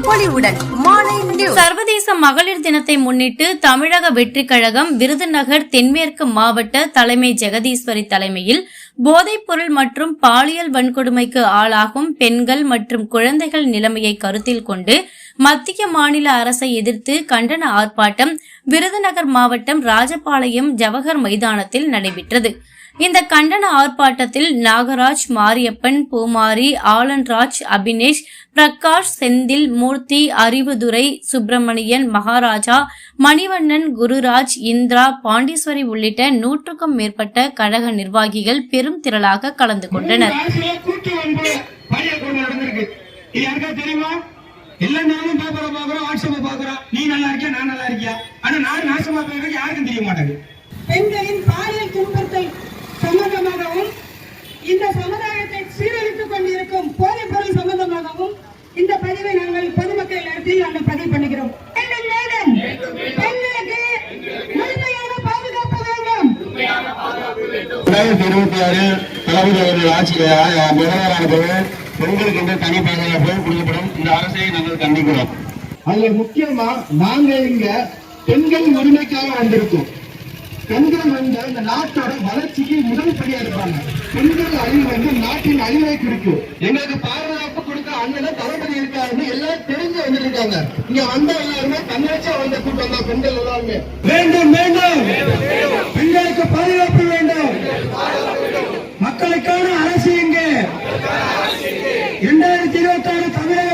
பொலிவுடன் மாலை சர்வதேச மகளிர் தினத்தை முன்னிட்டு தமிழக வெற்றி கழகம் விருதுநகர் தென்மேற்கு மாவட்ட தலைமை ஜெகதீஸ்வரி தலைமையில் போதைப்பொருள் மற்றும் பாலியல் வன்கொடுமைக்கு ஆளாகும் பெண்கள் மற்றும் குழந்தைகள் நிலைமையை கருத்தில் கொண்டு மத்திய மாநில அரசை எதிர்த்து கண்டன ஆர்ப்பாட்டம் விருதுநகர் மாவட்டம் ராஜபாளையம் ஜவஹர் மைதானத்தில் நடைபெற்றது. இந்த கண்டன ஆர்ப்பாட்டத்தில் நாகராஜ் மாரியப்பன் பூமாரி ஆலன்ராஜ் அபினேஷ் பிரகாஷ் செந்தில் மூர்த்தி அறிவுதுரை சுப்பிரமணியன் மகாராஜா மணிவண்ணன் குருராஜ் இந்திரா பாண்டீஸ்வரி உள்ளிட்ட நூற்றுக்கும் மேற்பட்ட கழக நிர்வாகிகள் பெரும் திரளாக கலந்து கொண்டனர். அரசுல கூட்டு எல்லா நேரமும் பேப்பரை பாக்குறோம் வாட்ஸ்அப்பை பாக்குறோம் நீ நல்லா இருக்கியா நான் நல்லா இருக்கியா ஆனா நான் நாசமா போயிருக்க யாருக்கும் தெரிய மாட்டேங்குது பெண்களின் இடத்தில் நாங்கள் பதிவு முழுமையான பாதுகாப்பு வேண்டும். ரெண்டாயிரத்தி இருபத்தி ஆறு தளபதி அவர்கள் ஆட்சி முதல்வரான போது பெண்களுக்கு என்று தனி பாதுகாப்பு கொடுக்கப்படும். இந்த அரசை நாங்கள் கண்டிக்கிறோம். அதுல முக்கியமா நாங்க இங்க பெண்கள் உரிமைக்காக வந்திருக்கோம். பெண்கள் வந்து இந்த நாட்டோட வளர்ச்சிக்கு முதல் படியா இருப்பாங்க பெண்கள் அழிவு வந்து நாட்டின் அழிவை குறிக்கும் எங்களுக்கு பாதுகாப்பு கொடுக்க அண்ணன் தளபதி இருக்காருன்னு எல்லாம் தெரிஞ்சு வந்துட்டு இருக்காங்க இங்க வந்த எல்லாருமே தன்னாட்சியா வந்த கூட்டம் தான் பெண்கள் எல்லாருமே. வேண்டும் வேண்டும். பெண்களுக்கு பாதுகாப்பு வேண்டும். மக்களுக்கான அரசு இங்கே. இரண்டாயிரத்தி இருபத்தி ஆறு தமிழக